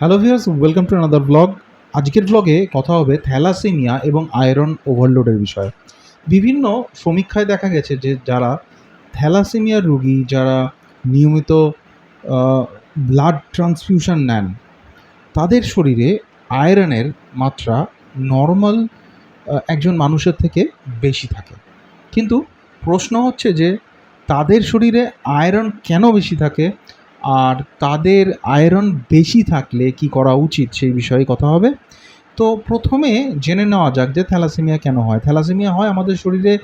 Hello viewers welcome to another blog আজকের ব্লগে কথা হবে থ্যালাসেমিয়া এবং আয়রন ওভারলোডের বিষয়ে। বিভিন্ন সমীক্ষায় দেখা গেছে যে যারা থ্যালাসেমিয়ার রুগী, যারা নিয়মিত ব্লাড ট্রান্সফিউশন নেন, তাদের শরীরে আয়রনের মাত্রা নর্মাল একজন মানুষের থেকে বেশি থাকে। কিন্তু প্রশ্ন হচ্ছে যে তাদের শরীরে আয়রন কেন বেশি থাকে? আর তাদের আয়রন বেশি থাকলে কি করা উচিত সেই বিষয়ে কথা হবে। তো প্রথমে জেনে নেওয়া যাক যে থ্যালাসেমিয়া কেন হয়। থ্যালাসেমিয়া হয় আমাদের শরীরে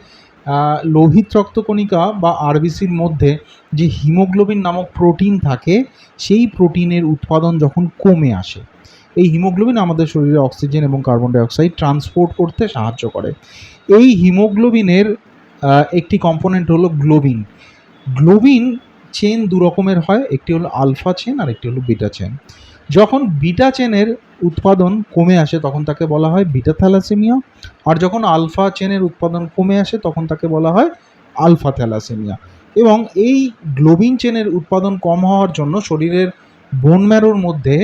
লোহিত রক্তকণিকা বা আরবিসির মধ্যে যে হিমোগ্লোবিন নামক প্রোটিন থাকে, সেই প্রোটিনের উৎপাদন যখন কমে আসে, এই হিমোগ্লোবিন আমাদের শরীরে অক্সিজেন এবং কার্বন ডাইঅক্সাইড ট্রান্সপোর্ট করতে সাহায্য করে। এই হিমোগ্লোবিনের একটি কম্পোনেন্ট হলো গ্লোবিন। গ্লোবিন চেন দু রকমের হয়, একটি হলো আলফা চেন আর একটি হলো বিটা চেন যখন বিটা চেনের উৎপাদন কমে আসে, তখন তাকে বলা হয় বিটা থ্যালাসেমিয়া আর যখন আলফা চেনের উৎপাদন কমে আসে, তখন তাকে বলা হয় আলফা থ্যালাসেমিয়া এবং এই গ্লোবিন চেনের উৎপাদন কম হওয়ার জন্য শরীরের বোন ম্যারোর মধ্যে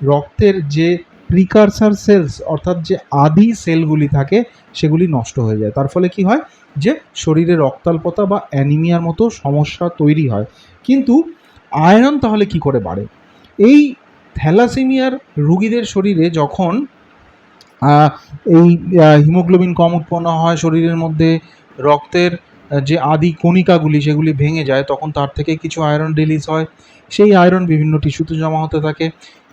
রক্তের যে প্রিকারসার সেলস অর্থাৎ যে আদি সেলগুলি থাকে, সেগুলি নষ্ট হয়ে যায়। তার ফলে কি হয়? যে শরীরে রক্তাল্পতা বা অ্যানিমিয়ার মতো সমস্যা তৈরি হয়। কিন্তু আয়রন তাহলে কি করে বাড়ে? এই থ্যালাসেমিয়ার রুগীদের শরীরে যখন এই হিমোগ্লোবিন কম উৎপন্ন হয় শরীরের মধ্যে, রক্তের যে আদি কণিকাগুলি সেগুলি ভেঙে যায়, তখন তার থেকে কিছু আয়রন রিলিজ হয়। সেই আয়রন বিভিন্ন টিস্যুতে জমা হতে থাকে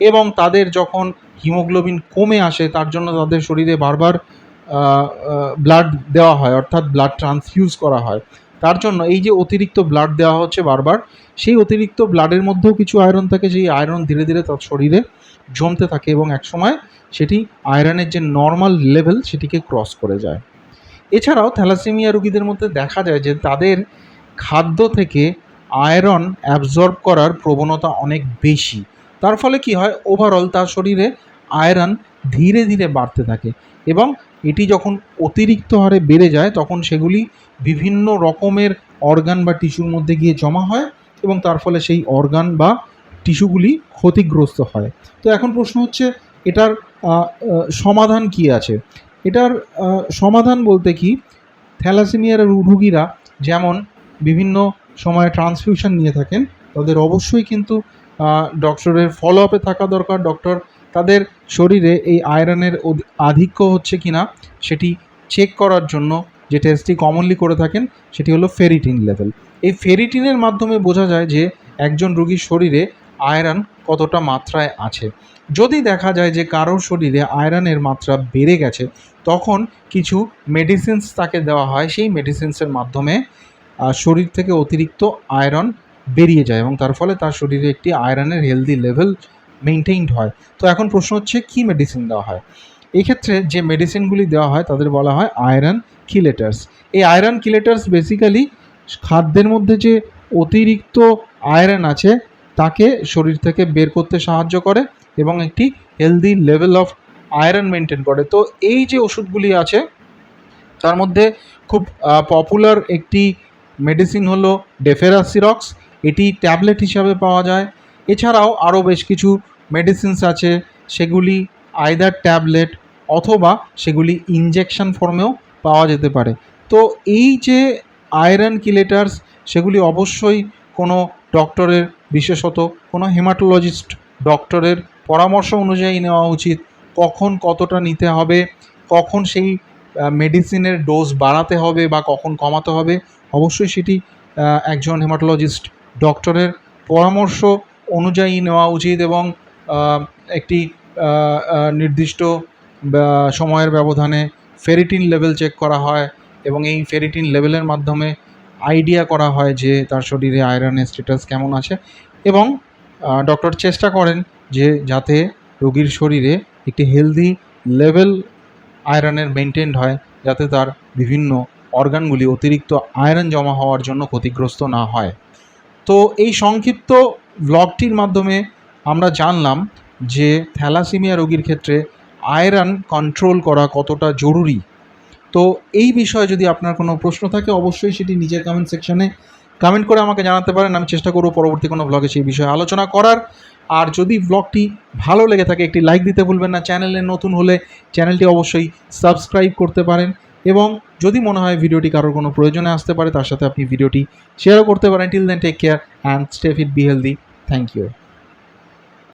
এবং তাদের যখন হিমোগ্লোবিন কমে আসে, তার জন্য তাদের শরীরে বারবার ব্লাড দেওয়া হয়, অর্থাৎ ব্লাড ট্রান্সফিউজ করা হয়। তার জন্য এই যে অতিরিক্ত ব্লাড দেওয়া হচ্ছে বারবার, সেই অতিরিক্ত ব্লাডের মধ্যেও কিছু আয়রন থাকে, সেই আয়রন ধীরে ধীরে তার শরীরে জমতে থাকে এবং একসময় সেটি আয়রনের যে নর্মাল লেভেল সেটিকে ক্রস করে যায়। এছাড়াও থ্যালাসেমিয়া রোগীদের মধ্যে দেখা যায় যে তাদের খাদ্য থেকে আয়রন অ্যাবজর্ব করার প্রবণতা অনেক বেশি। তার ফলে কি হয়? ওভারঅল তার শরীরে আয়রন ধীরে ধীরে বাড়তে থাকে এবং এটি যখন অতিরিক্ত হারে বেড়ে যায়, তখন সেগুলি বিভিন্ন রকমের অর্গান বা টিস্যুর মধ্যে গিয়ে জমা হয় এবং তার ফলে সেই অর্গান বা টিস্যুগুলি ক্ষতিগ্রস্ত হয়। তো এখন প্রশ্ন হচ্ছে, এটার সমাধান কি আছে? এটার সমাধান বলতে কি, থ্যালাসেমিয়ার রোগীরা যেমন বিভিন্ন সময়ে ট্রান্সফিউশন নিয়ে থাকেন, তাদের অবশ্যই কিন্তু ডক্টরের ফলো আপে থাকা দরকার ডক্টর তাদের শরীরে এই আয়রনের আধিক্য হচ্ছে কি না সেটি চেক করার জন্য যে টেস্টটি কমনলি করে থাকেন সেটি হলো ফেরিটিন লেভেল এই ফেরিটিনের মাধ্যমে বোঝা যায় যে একজন রোগীর শরীরে আয়রন কতটা মাত্রায় আছে। যদি দেখা যায় যে কারোর শরীরে আয়রনের মাত্রা বেড়ে গেছে, তখন কিছু মেডিসিনস তাকে দেওয়া হয়। সেই মেডিসিনসের মাধ্যমে শরীর থেকে অতিরিক্ত আয়রন বেরিয়ে যায় এবং তার ফলে তার শরীরে একটি আয়রনের হেলদি লেভেল মেনটেইনড হয়। তো এখন প্রশ্ন হচ্ছে, কী মেডিসিন দেওয়া হয়? এক্ষেত্রে যে মেডিসিনগুলি দেওয়া হয়, তাদের বলা হয় আয়রন কিলেটার্স এই আয়রন কিলেটার্স বেসিক্যালি খাদ্যের মধ্যে যে অতিরিক্ত আয়রন আছে, তাকে শরীর থেকে বের করতে সাহায্য করে এবং একটি healthy level of iron maintain করে। তো এই যে ওষুধগুলি আছে, তার মধ্যে খুব পপুলার একটি মেডিসিন হলো ডেফেরাসিরক্স এটি ট্যাবলেট হিসাবে পাওয়া যায়। এছাড়াও আরও বেশ কিছু মেডিসিনস আছে, সেগুলি আইদার ট্যাবলেট অথবা সেগুলি ইনজেকশন ফর্মেও পাওয়া যেতে পারে। তো এই যে আয়রন কিলেটার্স সেগুলি অবশ্যই কোনো ডক্টরের বিশেষত, কোনো হেমাটোলজিস্ট ডক্টরের পরামর্শ অনুযায়ী নেওয়া উচিত, কখন কতটা নিতে হবে, কখন সেই মেডিসিনের ডোজ বাড়াতে হবে বা কখন কমাতে হবে, অবশ্যই সেটি একজন হেমাটোলজিস্ট ডক্টরের পরামর্শ অনুযায়ী নেওয়া উচিত এবং একটি নির্দিষ্ট সময়ের ব্যবধানে ফেরিটিন লেভেল চেক করা হয় এবং এই ফেরিটিন লেভেলের মাধ্যমে আইডিয়া করা হয় যে তার শরীরে আয়রনের স্ট্যাটাস কেমন আছে এবং ডক্টর চেষ্টা করেন যে যাতে রোগীর শরীরে একটি হেলদি লেভেল আয়রনের মেনটেন্ড হয় যাতে তার বিভিন্ন অর্গানগুলি অতিরিক্ত আয়রন জমা হওয়ার জন্য ক্ষতিগ্রস্ত না হয়। তো এই সংক্ষিপ্ত ব্লগটির মাধ্যমে আমরা জানলাম যে থ্যালাসেমিয়া রোগীর ক্ষেত্রে আয়রন কন্ট্রোল করা কতটা জরুরি। তো এই বিষয়ে যদি আপনার কোনো প্রশ্ন থাকে, অবশ্যই সেটি নিজের কমেন্ট সেকশনে কমেন্ট করে আমাকে জানাতে পারেন। আমি চেষ্টা করব পরবর্তী কোনো ব্লগে সেই বিষয়ে আলোচনা করার। আর যদি ব্লগটি ভালো লেগে থাকে, একটি লাইক দিতে ভুলবেন না। চ্যানেলে নতুন হলে চ্যানেলটি অবশ্যই সাবস্ক্রাইব করতে পারেন। এবং যদি মনে হয় ভিডিওটি কারোর কোনো প্রয়োজনে আসতে পারে, তার সাথে আপনি ভিডিওটি শেয়ারও করতে পারেন। Till then take care and stay fit be healthy thank you